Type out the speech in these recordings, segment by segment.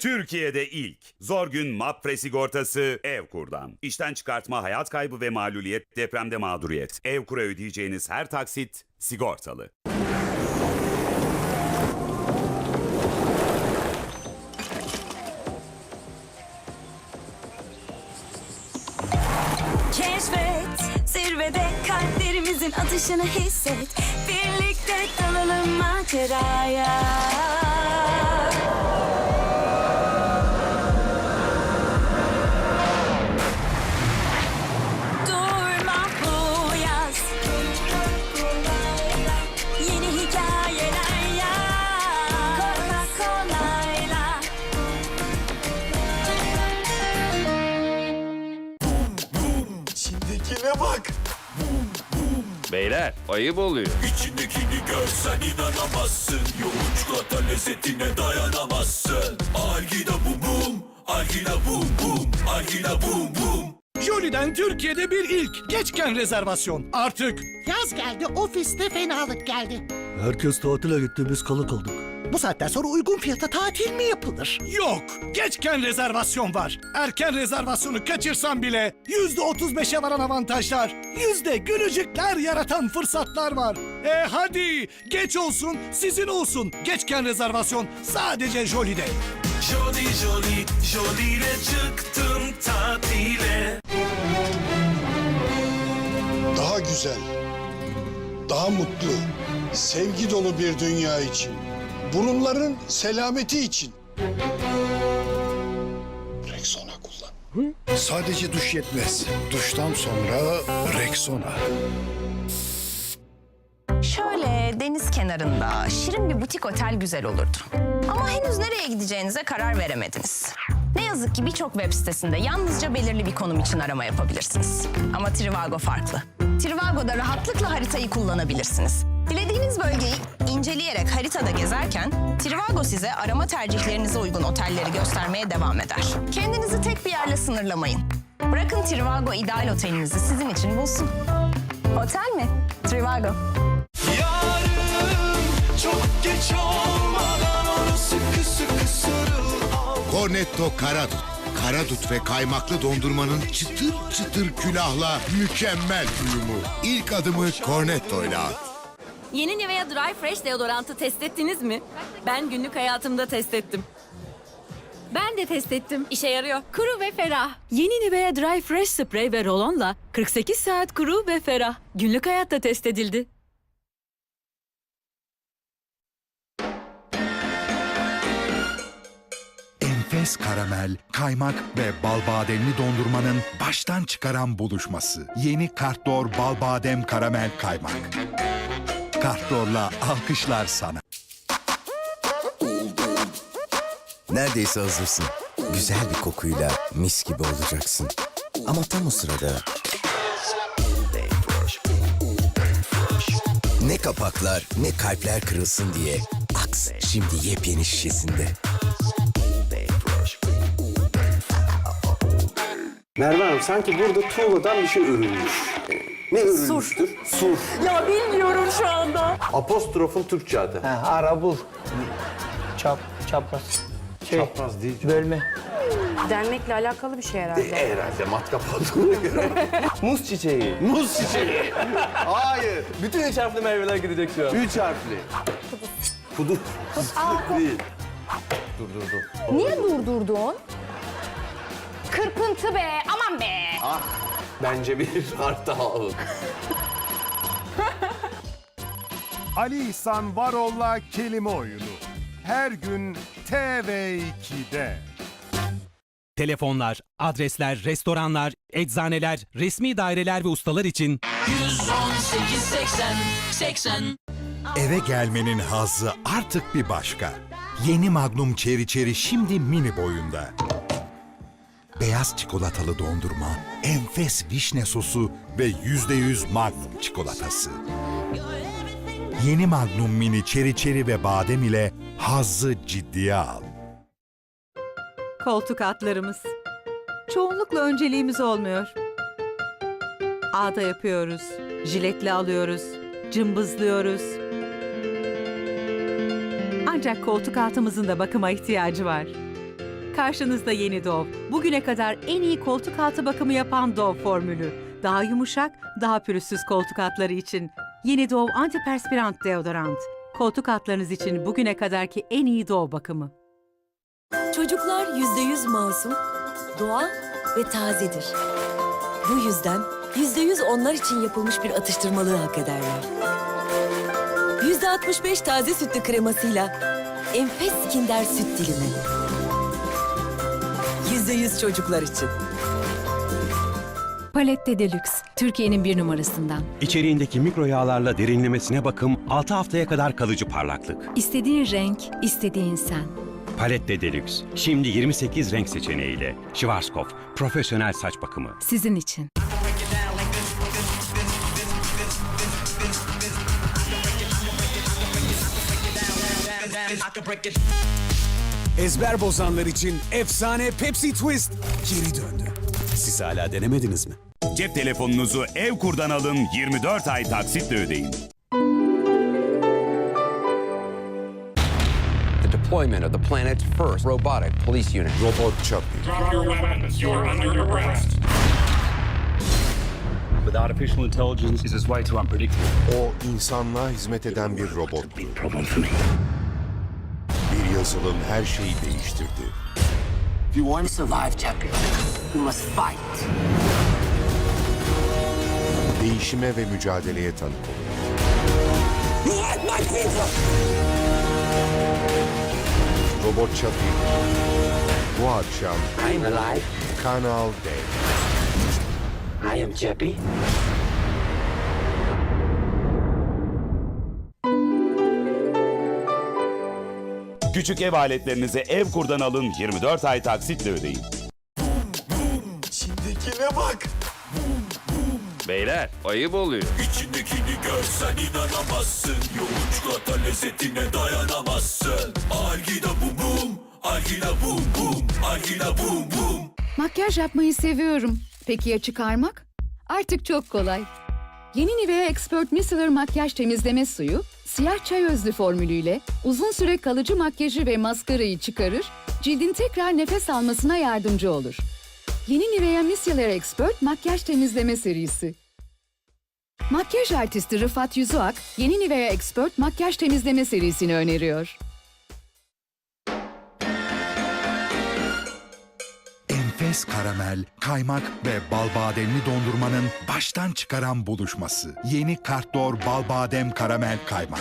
Türkiye'de ilk. Zor gün MAPRE sigortası Evkur'dan. İşten çıkartma, hayat kaybı ve maluliyet, depremde mağduriyet. Evkur'a ödeyeceğiniz her taksit sigortalı. Keşfet zirvede kalplerimizin atışını hisset Birlikte dalalım maceraya İçindekine bak. Beyler ayıp oluyor. İçindekini görsen inanamazsın. Yoğun çikolata lezzetine dayanamazsın. Algida bum bum. Algida bum bum. Algida bum bum. Jolly'den Türkiye'de bir ilk. Geçken rezervasyon. Artık Yaz geldi, ofiste fenalık geldi. Herkes tatile gitti biz kalı kaldık. Bu saatten sonra uygun fiyata tatil mi yapılır? yok. Geçken rezervasyon var. Erken rezervasyonu kaçırsan bile yüzde otuz beşe varan avantajlar, yüzde gülücükler yaratan fırsatlar var. E hadi geç olsun sizin olsun. Geçken rezervasyon sadece Jolly'de. Jolly jolly. Jolly ile çıktım tatile. daha güzel, daha mutlu, sevgi dolu bir dünya için. Burunların selameti için. Rexona kullan. Sadece duş yetmez. Duştan sonra Rexona. Şöyle deniz kenarında şirin bir butik otel güzel olurdu. Ama henüz nereye gideceğinize karar veremediniz. Ne yazık ki birçok web sitesinde yalnızca belirli bir konum için arama yapabilirsiniz. Ama Trivago farklı. Trivago'da rahatlıkla haritayı kullanabilirsiniz. Dilediğiniz bölgeyi inceleyerek haritada gezerken Trivago size arama tercihlerinize uygun otelleri göstermeye devam eder. Kendinizi tek bir yerle sınırlamayın. Bırakın Trivago ideal otelinizi sizin için bulsun. Otel mi? Trivago. Yarın çok geç olmadan onu sıkı sıkı sarıl. Cornetto Karadut. Karadut ve kaymaklı dondurmanın çıtır çıtır külahla mükemmel uyumu. İlk adımı Cornetto ile at. Yeni Nivea Dry Fresh deodorantı test ettiniz mi? Ben günlük hayatımda test ettim. Ben de test ettim. İşe yarıyor. Kuru ve ferah. Yeni Nivea Dry Fresh Spray ve rolonla 48 saat kuru ve ferah. Günlük hayatta test edildi. Enfes karamel, kaymak ve bal bademli dondurmanın baştan çıkaran buluşması. Yeni Kartdor Bal Badem Karamel Kaymak. Kartdor'la alkışlar sana. Neredeyse hazırsın. Güzel bir kokuyla mis gibi olacaksın. Ama tam o sırada... Ne kapaklar ne kalpler kırılsın diye Aks şimdi yepyeni şişesinde. Merve Hanım sanki burada tuğladan bir şey örülmüş. Ne örülmüştür? Sur. Ya bilmiyorum şu anda. Apostrofun Türkçe adı. ara bul. Çap, çapraz. Şey, Çapraz değil. bölme. Denmekle alakalı bir şey herhalde. E, herhalde matkap olduğuna göre. Muz çiçeği. Muz çiçeği. Hayır. Bütün üç harfli meyveler gidecek şu an. Üç harfli. Kudu. değil. Dur dur dur. Niye durdurdun? Kırpıntı be aman be. Bence bir harf daha alın. Ali İhsan Varol'la kelime oyunu. Her gün TV2'de. Telefonlar, adresler, restoranlar, eczaneler, resmi daireler ve ustalar için 118 80 80 Eve gelmenin hazzı artık bir başka. Yeni Magnum Cherry Cherry şimdi mini boyunda. Beyaz çikolatalı dondurma, enfes vişne sosu ve %100 Magnum çikolatası. Yeni Magnum Mini Cherry Cherry ve badem ile hazzı ciddiye al. Koltuk altlarımız. Çoğunlukla önceliğimiz olmuyor. Ağda yapıyoruz, jiletle alıyoruz, cımbızlıyoruz. Ancak koltuk altımızın da bakıma ihtiyacı var. Karşınızda yeni Dove. Bugüne kadar en iyi koltuk altı bakımı yapan Dove formülü. Daha yumuşak, daha pürüzsüz koltuk altları için. Yeni Dove antiperspirant deodorant. Koltuk altlarınız için bugüne kadarki en iyi Dove bakımı. Çocuklar yüzde yüz masum, doğal ve tazedir. Bu yüzden yüzde yüz onlar için yapılmış bir atıştırmalığı hak ederler. Yüzde altmış beş taze sütlü kremasıyla enfes Kinder süt dilimi. Yüzde yüz çocuklar için. Palette Deluxe, Türkiye'nin bir numarasından. İçeriğindeki mikro yağlarla derinlemesine bakım 6 haftaya kadar kalıcı parlaklık. İstediğin renk, istediğin sen. Palette Deluxe. Şimdi 28 renk seçeneğiyle. Schwarzkopf. Profesyonel saç bakımı. Sizin için. Ezber bozanlar için efsane Pepsi Twist geri döndü. Siz hala denemediniz mi? Cep telefonunuzu Evkur'dan alın 24 ay taksitle ödeyin. The deployment of the planet's first robotic police unit. Robot Drop your weapons. You're under arrest. With artificial intelligence is way too unpredictable. O insanlığa hizmet eden bir robot. Problem for me. Yazılım her şeyi değiştirdi. If you want to survive, champion, you must fight. Değişime ve mücadeleye tanık olun. Robot Chappie. Bu akşam I'm alive. Kanal D. I am Chappie. Küçük ev aletlerinizi Evkur'dan alın 24 ay taksitle ödeyin. İçindekine bak. Beyler ayıp oluyor. İçindekini görsen inanamazsın. Yoğun çikolata lezzetine dayanamazsın. Algida bum bum. Algida bum bum. Algida bum bum. Makyaj yapmayı seviyorum. Peki ya çıkarmak? Artık çok kolay. Yeni Nivea Expert Micellar Makyaj Temizleme Suyu, siyah çay özlü formülüyle uzun süre kalıcı makyajı ve maskarayı çıkarır, cildin tekrar nefes almasına yardımcı olur. Yeni Nivea Micellar Expert Makyaj Temizleme Serisi. Makyaj artisti Rıfat Yüzüak, yeni Nivea Expert Makyaj Temizleme serisini öneriyor. Enfes karamel, kaymak ve bal bademli dondurmanın baştan çıkaran buluşması. Yeni Kartdor Bal Badem Karamel Kaymak.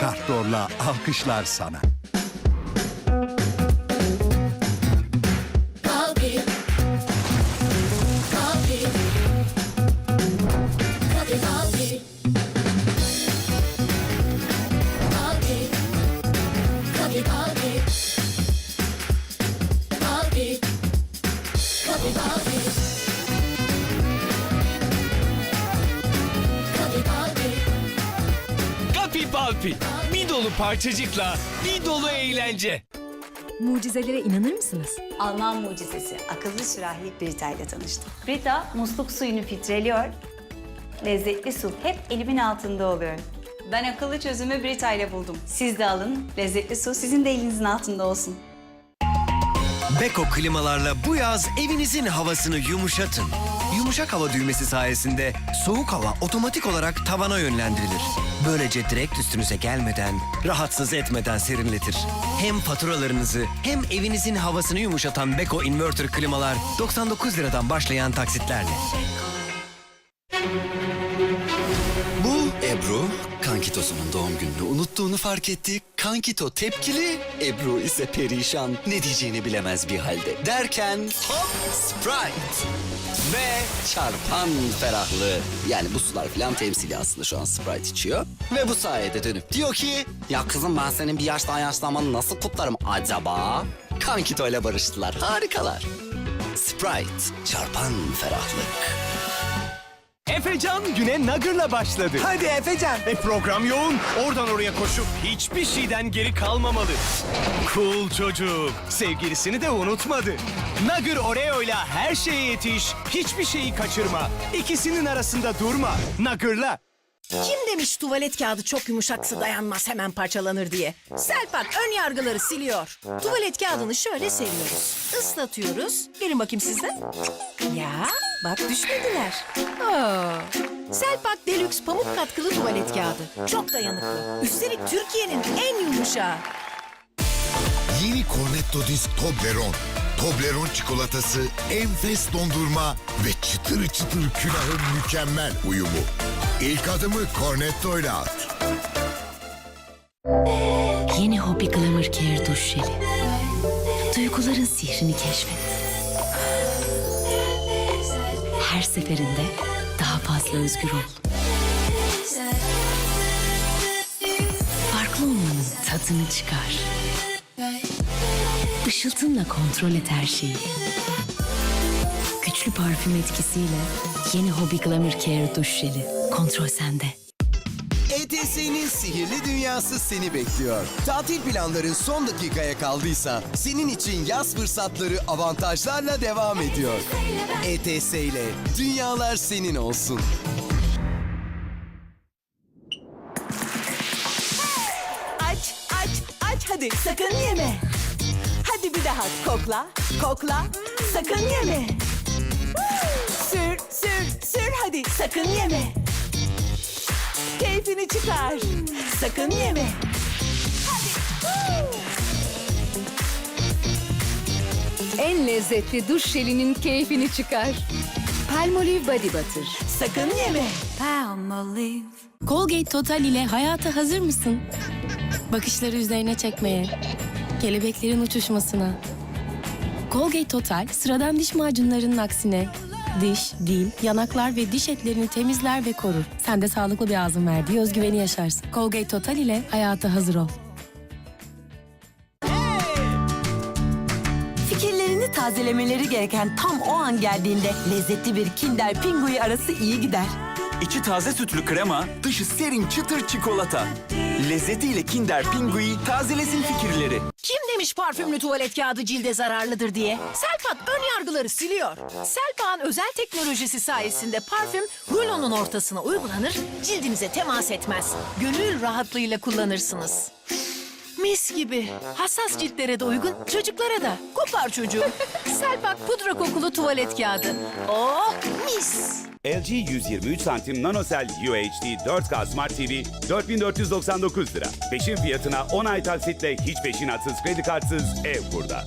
Kartdor'la alkışlar sana. Balpi. Bir dolu parçacıkla bir dolu eğlence. Mucizelere inanır mısınız? Alman mucizesi akıllı sürahi Brita ile tanıştım. Brita musluk suyunu filtreliyor. Lezzetli su hep elimin altında oluyor. Ben akıllı çözümü Brita ile buldum. Siz de alın. Lezzetli su sizin de elinizin altında olsun. Beko klimalarla bu yaz evinizin havasını yumuşatın. Yumuşak hava düğmesi sayesinde soğuk hava otomatik olarak tavana yönlendirilir. Böylece direkt üstünüze gelmeden, rahatsız etmeden serinletir. Hem faturalarınızı hem evinizin havasını yumuşatan Beko inverter klimalar 99 liradan başlayan taksitlerle. Ebru, Kankitosu'nun doğum gününü unuttuğunu fark etti. Kankito tepkili, Ebru ise perişan. Ne diyeceğini bilemez bir halde. Derken hop Sprite ve çarpan ferahlığı. Yani bu sular falan temsili aslında şu an Sprite içiyor. Ve bu sayede dönüp diyor ki... Ya kızım ben senin bir yaş daha yaşlanmanı nasıl kutlarım acaba? Kankito ile barıştılar. Harikalar. Sprite, çarpan ferahlık. Efecan güne Nugger'la başladı. Hadi Efecan. E program yoğun. Oradan oraya koşup hiçbir şeyden geri kalmamalı. Cool çocuk. Sevgilisini de unutmadı. Nugger Oreo'yla her şeye yetiş. Hiçbir şeyi kaçırma. İkisinin arasında durma. Nugger'la. Kim demiş tuvalet kağıdı çok yumuşaksa dayanmaz hemen parçalanır diye? Selpak ön yargıları siliyor. Tuvalet kağıdını şöyle seriyoruz. Islatıyoruz. Verin bakayım sizden. Ya bak düşmediler. Aa. Selpak Deluxe pamuk katkılı tuvalet kağıdı. Çok dayanıklı. Üstelik Türkiye'nin en yumuşağı. Yeni Cornetto Disk Toblerone. Toblerone çikolatası, enfes dondurma ve çıtır çıtır külahın mükemmel uyumu. İlk adımı Cornetto ile at. Yeni Hobi Glamour Care duş jeli. Duyguların sihrini keşfet. Her seferinde daha fazla özgür ol. Farklı olmanın tadını çıkar. Işıltınla kontrol et her şeyi. Güçlü parfüm etkisiyle yeni Hobi Glamour Care duş jeli. Kontrol sende. ETS'nin sihirli dünyası seni bekliyor. Tatil planların son dakikaya kaldıysa senin için yaz fırsatları avantajlarla devam ediyor. ETS ile dünyalar senin olsun. Aç, aç, aç hadi sakın yeme. Hadi bir daha kokla, kokla, sakın yeme. Sür, sür, sür hadi sakın yeme. Keyfini çıkar, sakın yeme. En lezzetli duş jelinin keyfini çıkar. Palmolive Body Butter. Sakın yeme. Colgate Total ile hayata hazır mısın? Bakışları üzerine çekmeye, kelebeklerin uçuşmasına. Colgate Total sıradan diş macunlarının aksine diş, dil, yanaklar ve diş etlerini temizler ve korur. Sen de sağlıklı bir ağzın verdiği özgüveni yaşarsın. Colgate Total ile hayata hazır ol. Fikirlerini tazelemeleri gereken tam o an geldiğinde lezzetli bir Kinder Pingui arası iyi gider. İçi taze sütlü krema, dışı serin çıtır çikolata. Lezzetiyle Kinder Pingui tazelesin fikirleri. Kim demiş parfümlü tuvalet kağıdı cilde zararlıdır diye? Selpak ön yargıları siliyor. Selpak'ın özel teknolojisi sayesinde parfüm rulonun ortasına uygulanır, cildinize temas etmez. Gönül rahatlığıyla kullanırsınız. Mis gibi. Hassas ciltlere de uygun, çocuklara da. Kopar çocuğum. Selpak pudra kokulu tuvalet kağıdı. Oh mis. LG 123 santim nanosel UHD 4K Smart TV 4499 lira. Peşin fiyatına 10 ay taksitle hiç peşinatsız kredi kartsız ev burada.